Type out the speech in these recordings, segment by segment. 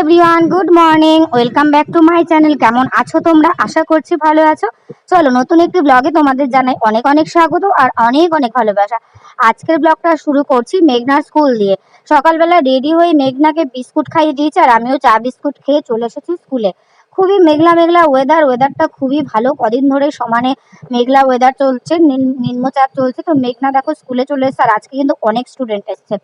Everyone good morning welcome back to my channel কেমন আছো তোমরা? আশা করছি ভালো আছো। চলো, নতুন একটি ব্লগে তোমাদের জানাই অনেক অনেক স্বাগত আর অনেক অনেক ভালোবাসা। আজকের ব্লগটা শুরু করছি মেঘনার স্কুল দিয়ে। সকালবেলা রেডি হয়ে মেঘনাকে বিস্কুট খাইয়ে দিয়েছি আর আমিও চা বিস্কুট খেয়ে চলে এসেছি স্কুলে খুবই মেঘলা মেঘলা ওয়েদার ওয়েদারটা খুবই ভালো। কদিন ধরে সমানে মেঘলা ওয়েদার চলছে নিম্নচাপ চলছে। তো মেঘনা দেখো স্কুলে চলে এসেছে আর আজকে কিন্তু অনেক স্টুডেন্ট এসছে।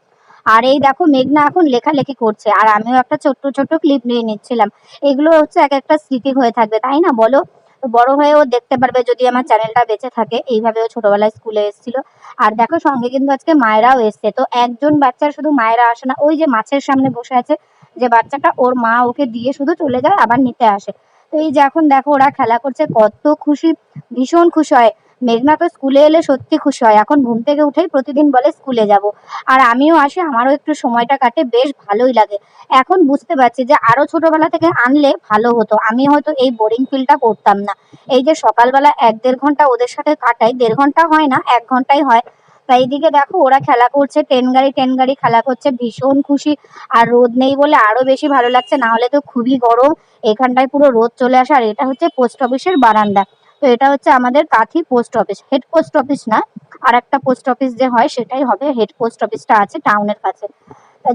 আর এই দেখো মেঘনা এখন লেখালেখি করছে, আর আমিও একটা ছোট্ট ছোট্ট ক্লিপ নিয়ে নিচ্ছিলাম। এগুলো হচ্ছে এক একটা স্মৃতি হয়ে থাকবে, তাই না? বলো? বড় হয়েও দেখতে পারবে যদি আমার চ্যানেলটা বেঁচে থাকে, এইভাবে ও ছোটবেলায় স্কুলে এসেছিল। আর দেখো সঙ্গে কিন্তু আজকে মায়েরাও এসছে, তো একজন বাচ্চার শুধু মায়েরা আসে না, ওই যে মাছের সামনে বসে আছে, যে বাচ্চাটা ওর মা ওকে দিয়ে শুধু চলে যায়, আবার নিতে আসে। তো এই যে এখন দেখো ওরা খেলা করছে, কত খুশি, ভীষণ খুশি হয়। মেঘনা তো স্কুলে এলে সত্যি খুশি হয়। এখন ঘুম থেকে উঠেই প্রতিদিন বলে স্কুলে যাব। আর আমিও আসি, আমারও একটু সময়টা কাটে, বেশ ভালোই লাগে। এখন বুঝতে পারছি যে আরও ছোটবেলা থেকে আনলে ভালো হতো। আমি হয়তো এই বোরিং ফিলটা করতাম না। এই যে সকালবেলা এক দেড় ঘণ্টা ওদের সাথে কাটাই, দেড় ঘণ্টা হয় না, এক ঘন্টাই হয়। তাই এইদিকে দেখো, ওরা খেলা করছে টেন গাড়ি টেন গাড়ি খেলা করছে, ভীষণ খুশি। আর রোদ নেই বলে আরও বেশি ভালো লাগছে। না হলে তো খুবই গরম। এখানটায় পুরো রোদ চলে আসে। আর এটা হচ্ছে পোস্ট অফিসের বারান্দা। তো এটা হচ্ছে আমাদের Kanthi post office. Head post office না, আর একটা পোস্ট অফিস যে হয় সেটাই হবে হেড পোস্ট অফিসটা আছে টাউনের কাছে।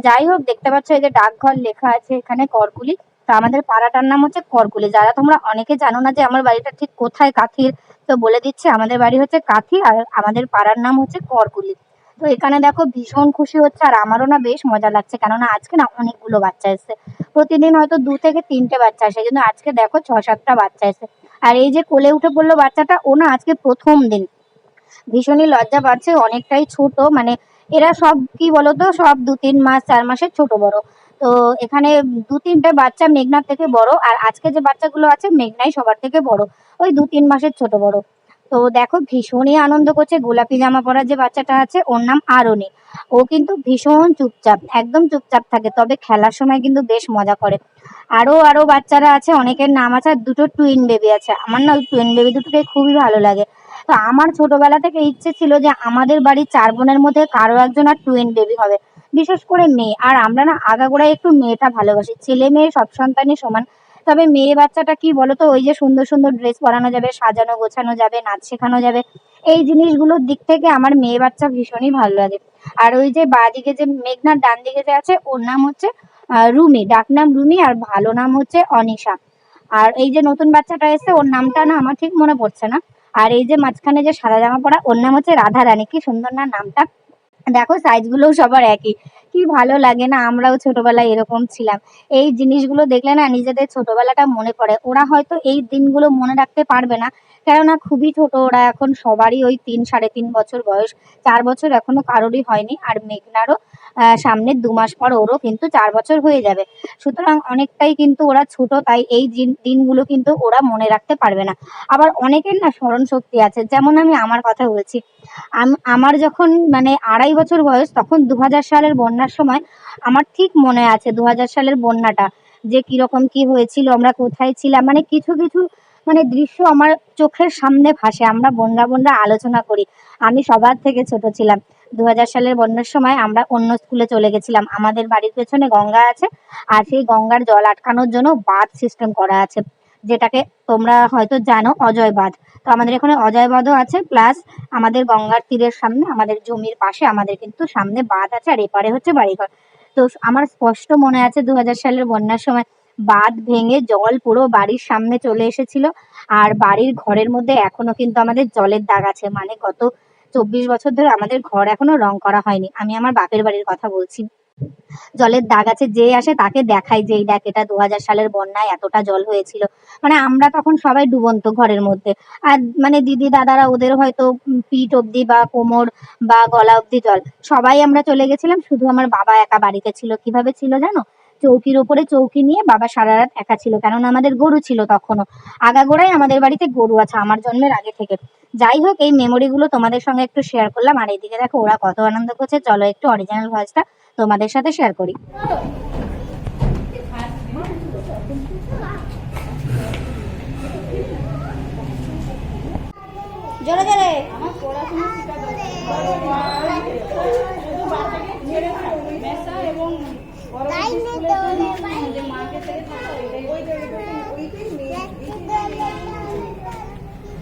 যাই হোক, দেখতে পাচ্ছ এই যে ডাকঘর লেখা আছে এখানে করকুলি। তো আমাদের পাড়াটার নাম হচ্ছে করকুলি। যারা তোমরা অনেকে জানো না যে আমার বাড়িটা ঠিক কোথায় কাথির, তো বলে দিচ্ছি আমাদের বাড়ি হচ্ছে কাথি আর আমাদের পাড়ার নাম হচ্ছে করকুলি। তো এখানে দেখো ভীষণ খুশি হচ্ছে আর আমারও না বেশ মজা লাগছে, কেননা আজকে না অনেকগুলো বাচ্চা এসেছে। প্রতিদিন হয়তো দু থেকে তিনটে বাচ্চা আসে, কিন্তু আজকে দেখো ছ সাতটা বাচ্চা এসেছে। আর এই যে কোলে উঠে পড়ল বাচ্চাটা, ও না আজকে প্রথম দিন। ভীষণই লজ্জা পাচ্ছে, অনেকটাই ছোট মানে এরা সব, কি বলতো, সব দু তিন মাস, চার মাসের ছোট বড়। তো এখানে দু তিনটে বাচ্চা মেঘনার থেকে বড়, আর আজকে যে বাচ্চাগুলো আছে, মেঘনাই সবার থেকে বড়। ওই দু তিন মাসের ছোট বড়। তো দেখো ভীষণই আনন্দ করছে। গোলাপি জামা পরা যে বাচ্চাটা আছে, ওর নাম আরনি। ও কিন্তু ভীষণ চুপচাপ, একদম চুপচাপ থাকে, তবে খেলার সময় কিন্তু বেশ মজা করে। আরও আরও বাচ্চারা আছে, অনেকের নাম আছে, আর দুটো টুইন বেবি আছে। আমার না ওই টুইন বেবি দুটোকে খুবই ভালো লাগে। তো আমার ছোটবেলা থেকে ইচ্ছে ছিল যে আমাদের বাড়ির চার বোনের মধ্যে কারও একজন আর টুইন বেবি হবে। বিশেষ করে মেয়ে। আর আমরা না আগাগোড়ায় একটু মেয়েটা ভালোবাসি। ছেলে মেয়ে সব সন্তানই সমান। তবে মেয়ে বাচ্চাটা কি বলতো? ওই যে সুন্দর সুন্দর ড্রেস পরানো যাবে, সাজানো গোছানো যাবে, নাচ শেখানো যাবে। এই জিনিসগুলোর দিক থেকে আমার মেয়ে বাচ্চা ভীষণই ভালো লাগে। আর ওই যে বাঁদিকে যে মেঘনার ডান দিকে যে আছে, ওর নাম হচ্ছে রুমি। ডাকনাম রুমি আর ভালো নাম হচ্ছে অনিশা। আর এই যে নতুন বাচ্চাটা এসে ওর নামটা না আমার ঠিক মনে পড়ছে না। আর এই যে মাঝখানে যে সাদা জামা পরা, ওর নাম হচ্ছে রাধা রানী কি সুন্দর না নামটা। দেখো সাইজগুলোও সবার একই। কি ভালো লাগে না আমরাও ছোটবেলায় এরকম ছিলাম। এই জিনিসগুলো দেখলে না নিজেদের ছোটবেলাটা মনে পড়ে। ওরা হয়তো এই দিনগুলো মনে রাখতে পারবে না কেননা খুবই ছোট ওরা এখন সবারই ওই তিন সাড়ে তিন বছর বয়স। চার বছর এখনও কারোরই হয়নি আর মেঘনারও আহ, সামনের দু মাস পর ওরও কিন্তু চার বছর হয়ে যাবে। সুতরাং অনেকটাই কিন্তু ওরা ছোট তাই এই দিন- দিনগুলো কিন্তু ওরা মনে রাখতে পারবে না। আবার অনেকের না স্মরণ শক্তি আছে যেমন আমি আমার কথা বলছি। আম- আমার যখন মানে আড়াই বছর বয়স তখন দু হাজার সালের বন্যার সময় আমার ঠিক মনে আছে দু হাজার সালের বন্যাটা, যে কীরকম কি হয়েছিল, আমরা কোথায় ছিলাম মানে কিছু কিছু মানে দৃশ্য আমার চোখের সামনে ভাসে, আমরা বন্যা বন্যা আলোচনা করি। আমি সবার থেকে ছোট ছিলাম। দু হাজার সালের বন্যার সময় আমরা অন্য স্কুলে চলে গেছিলাম। আমাদের বাড়ির পেছনে গঙ্গা আছে, আর সেই গঙ্গার জল আটকানোর জন্য বাঁধ সিস্টেম করা আছে। যেটাকে তোমরা হয়তো জানো অজয় বাঁধ তো আমাদের এখানে অজয় বাঁধও আছে প্লাস আমাদের গঙ্গার তীরের সামনে, আমাদের জমির পাশে, আমাদের কিন্তু সামনে বাঁধ আছে, আর এপারে হচ্ছে বাড়িঘর। তো আমার স্পষ্ট মনে আছে দু হাজার সালের বন্যার সময় বাঁধ ভেঙে জল পুরো বাড়ির সামনে চলে এসেছিল, আর বাড়ির ঘরের মধ্যে এখনও কিন্তু আমাদের জলের দাগ আছে। মানে গত চব্বিশ বছর ধরে আমাদের ঘর এখনও রং করা হয়নি। আমি আমার বাপের বাড়ির কথা বলছি। জলের দাগ আছে, যে আসে তাকে দেখাই যে, এই দেখ, এটা দু হাজার সালের বন্যায় এতটা জল হয়েছিল। মানে আমরা তখন সবাই ডুবন্ত ঘরের মধ্যে। আর মানে দিদি দাদারা ওদের হয়তো পিঠ অবধি বা কোমর বা গলা অবধি জল। সবাই আমরা চলে গেছিলাম, শুধু আমার বাবা একা বাড়িতে ছিল। কীভাবে ছিল জানো? চৌকির ওপরে চৌকি নিয়ে বাবা সারা রাত একা ছিল কেননা আমাদের গরু ছিল তখনও। আগাগোড়াই আমাদের বাড়িতে গরু আছে আমার জন্মের আগে থেকে। যাই হোক এই মেমোরিগুলো তোমাদের সঙ্গে একটু শেয়ার করলাম আর এইদিকে দেখো ওরা কত আনন্দ করছে। চলো একটু অরিজিনাল ভয়েসটা তোমাদের সাথে শেয়ার করি। জোরে জোরে আমার পড়াশোনা এবং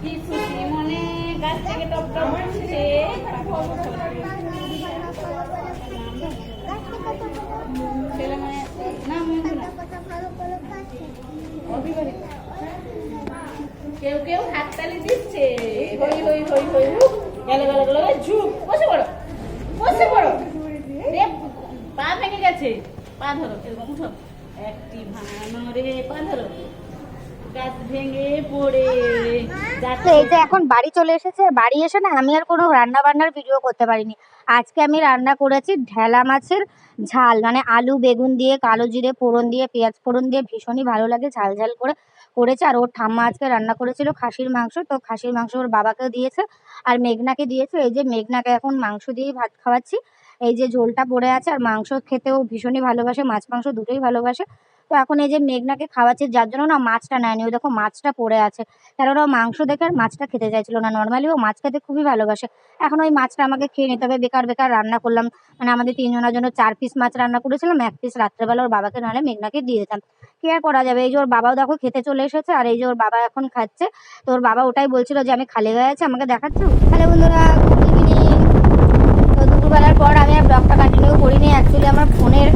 কি খুশি মনে গাছ থেকে টপ টপ উঠছে ছেলে মানে না মেয়ে না কেউ কেউ হাততালি দিচ্ছে। হই হই হই হই গেল গেল গেল, ঝুপ বসে পড়ো বসে পড়ো রে পা ভেঙে গেছে। পা ধরো, এরকম উঠো। একটি ভাঙানো পা ধরো। এই যে এখন বাড়ি চলে এসেছে, বাড়ি এসে না আমি আর কোনো রান্না বান্নার ভিডিও করতে পারিনি। আজকে আমি রান্না করেছি ঢেলা মাছের ঝাল মানে আলু, বেগুন দিয়ে, কালো জিরে, ফোড়ন দিয়ে, পেঁয়াজ ফোড়ন দিয়ে, ভীষণই ভালো লাগে ঝাল ঝাল করে করেছে। আর ওর ঠাম্মা আজকে রান্না করেছিল খাসির মাংস, তো খাসির মাংস ওর বাবাকে দিয়েছে আর মেঘনাকে দিয়েছে। এই যে মেঘনাকে এখন মাংস দিয়েই ভাত খাওয়াচ্ছি। এই যে ঝোলটা পড়ে আছে আর মাংস খেতেও ভীষণই ভালোবাসে, মাছ মাংস দুটোই ভালোবাসে। তো এখন এই যে মেঘনাকে খাওয়াচ্ছি, যার জন্য না মাছটা নেয়নি। ও দেখো মাছটা পড়ে আছে। কারণ ও মাংস দেখে আর মাছটা খেতে চাইছিল না। নর্মালি ও মাছ খেতে খুবই ভালোবাসে। এখন ওই মাছটা আমাকে খেয়ে নিতে হবে। বেকার বেকার রান্না করলাম। মানে আমাদের তিনজনের জন্য চার পিস মাছ রান্না করেছিলাম। এক পিস রাত্রেবেলা ওর বাবাকে, নাহলে মেঘনাকে দিয়ে দিতাম। কি আর করা যাবে? এই যে ওর বাবাও দেখো খেতে চলে এসেছে আর এই যে ওর বাবা এখন খাচ্ছে। তো ওর বাবা ওটাই বলছিল যে, আমি খালি হয়ে আছি, আমাকে দেখাচ্ছ? তাহলে বন্ধুরা তো দুপুরবেলার পর ব্লগটা কন্টিনিউ করিনি অ্যাকচুয়ালি আমার ফোনের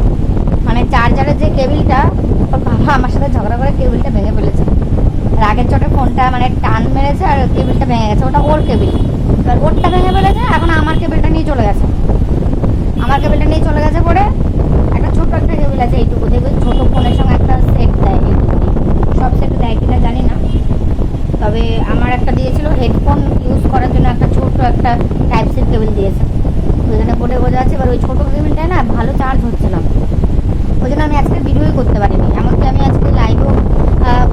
মানে চার্জারের যে কেবিলটা, ওর বাবা আমার সাথে ঝগড়া করে কেবিলটা ভেঙে ফেলেছে। রাগের চটে ফোনটা মানে টান মেরেছে আর কেবিলটা ভেঙে গেছে, ওটা ওর কেবিল। এবার ওরটা ভেঙে ফেলেছে, এখন আমার কেবিলটা নিয়ে চলে গেছে। আমার কেবিলটা নিয়ে চলে গেছে পরে একটা ছোট একটা কেবিল আছে এইটুকু, দেখবে ছোটো ফোনের সঙ্গে একটা সেট দেয় সব সেট দেয় কিনা জানি না। তবে আমার একটা দিয়েছিল হেডফোন ইউজ করার জন্য একটা ছোট একটা টাইপ সির কেবিল দিয়েছে। ওইখানে বোর্ডে বোঝা আছে, এবার ওই ছোটো কেবিলটায় না ভালো চার্জ হচ্ছে না। ওই জন্য আমি আজকে ভিডিওই করতে পারিনি। এমনকি আমি আজকে লাইভও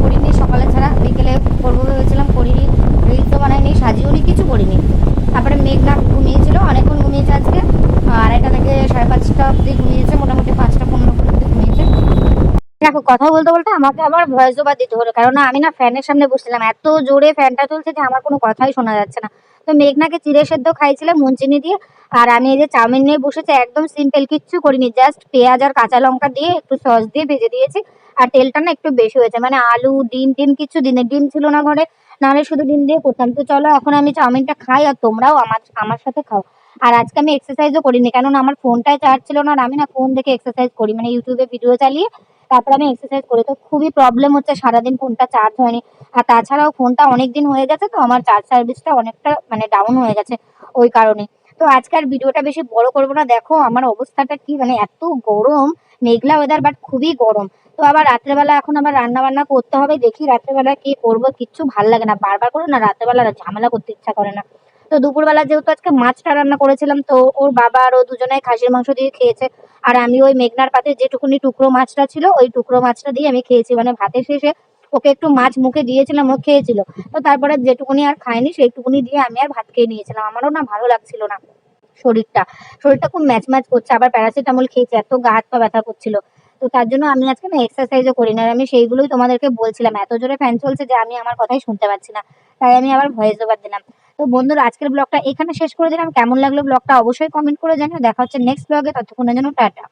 করিনি সকালে ছাড়া। বিকেলে করব ভেবেছিলাম, করিনি রিলসও বানাইনি সাজিয়েওনি কিছু করিনি তারপরে মেঘনা ঘুমিয়েছিল অনেকক্ষণ ঘুমিয়েছে আজকে আড়াইটা থেকে সাড়ে পাঁচটা অবধি ঘুমিয়েছে মোটামুটি পাঁচটা পনেরো অবধি ঘুমিয়েছে দেখো কথা বলতে বলতে আমাকে আবার ভয়েস ওভার দিতে হলো। কারণ আমি না ফ্যানের সামনে বসছিলাম। এত জোরে ফ্যানটা চলছে যে আমার কোনো কথাই শোনা যাচ্ছে না। তো মেঘনাকে চিড়ে সেদ্ধ খাইছিলাম মুনচিনি দিয়ে। আর আমি এই যে চাউমিন নিয়ে বসেছি, একদম সিম্পল কিচ্ছু করিনি। জাস্ট পেঁয়াজ আর কাঁচা লঙ্কা দিয়ে একটু সস দিয়ে ভেজে দিয়েছি। আর তেলটা না একটু বেশি হয়েছে। মানে আলু, ডিম, টিম কিছু দিনে ডিম ছিল না ঘরে। নাহলে শুধু ডিম দিয়ে করতাম। তো চলো এখন আমি চাউমিনটা খাই আর তোমরাও আমার আমার সাথে খাও। আর আজকে আমি এক্সারসাইজও করিনি। কেননা আমার ফোনটায় চার্জ ছিল না। আর আমি না ফোন দেখে এক্সারসাইজ করি। মানে ইউটিউবে ভিডিও চালিয়ে তারপর আমি এক্সারসাইজ করি, তো খুবই প্রবলেম হচ্ছে, সারাদিন ফোনটা চার্জ হয়নি। আর তাছাড়াও ফোনটা অনেক দিন হয়ে গেছে তো, আমার চার্জ সার্ভিসটা অনেকটা মানে ডাউন হয়ে গেছে ওই কারণে। তো আজকের ভিডিওটা বেশি বড় করব না, দেখো আমার অবস্থাটা কি মানে এত গরম, মেঘলা ওয়েদার বাট খুবই গরম। তো আবার রাত্রেবেলা এখন আবার রান্না বান্না করতে হবে, দেখি রাত্রেবেলা কি করব, কিচ্ছু ভালো লাগে না। বারবার করে না, রাত্রেবেলা ঝামেলা করতে ইচ্ছা করে না। তো দুপুরবেলা যেহেতু আজকে মাছটা রান্না করেছিলাম, তো ওর বাবা আর ও দুজনে খাসির মাংস দিয়ে খেয়েছে। আর আমি ওই মেঘনার পাতে যেটুকুনি টুকরো মাছটা ছিল, ওই টুকরো মাছটা দিয়ে আমি খেয়েছি। মানে ভাতের শেষে ওকে একটু মাছ মুখে দিয়েছিলাম, ও খেয়েছিল। তো তারপরে যেটুকুনি আর খাইনি সেইটুকুনি দিয়ে আমি আর ভাত খেয়ে নিয়েছিলাম। আমারও না ভালো লাগছিল না শরীরটা। শরীরটা খুব ম্যাচ ম্যাচ করছে, আবার প্যারাসিটামল খেয়েছে, এত গা হাত পা ব্যথা করছিল। তো তার জন্য আমি আজকে না এক্সারসাইজও করি না আমি সেইগুলোই তোমাদেরকে বলছিলাম, এত জোরে ফ্যান চলছে যে আমি আমার কথাই শুনতে পাচ্ছি না। তাই আমি আবার ভয়েস ওভার দিলাম। তো বন্ধুরা, আজকের ব্লগটা এখানে শেষ করে দিলাম। কেমন লাগল ব্লগটা অবশ্যই কমেন্ট করে জানিও। দেখা হচ্ছে নেক্সট ব্লগে ততক্ষণের জন্য টাটা।